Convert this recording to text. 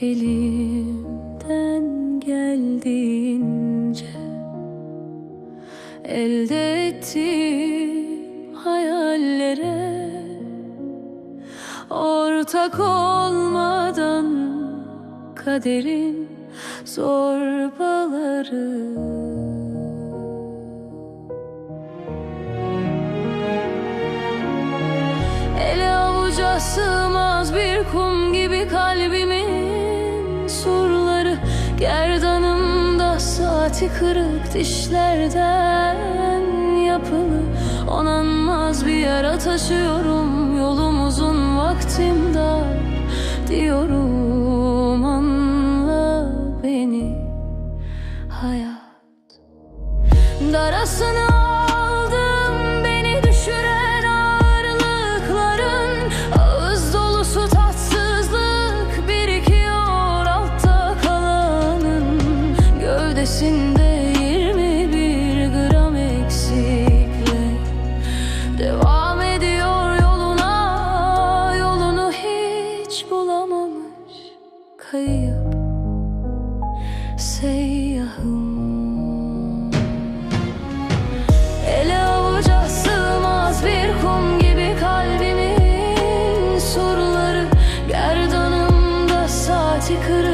elimden geldiğince elde ettiğim hayallere ortak olmadan kaderin zorbaları. Ele avuca sığmaz bir kum gibi kalbimin surları Gerdanımda saati kırık dişlerden yapılı Onanmaz bir yara taşıyorum Yolumuzun vaktim dar diyorum Anla beni hayat. Darasını kayıp. Seyyahım. Ele avuca sığmaz bir kum gibi kalbimin soruları Gerdanımda saati kırık.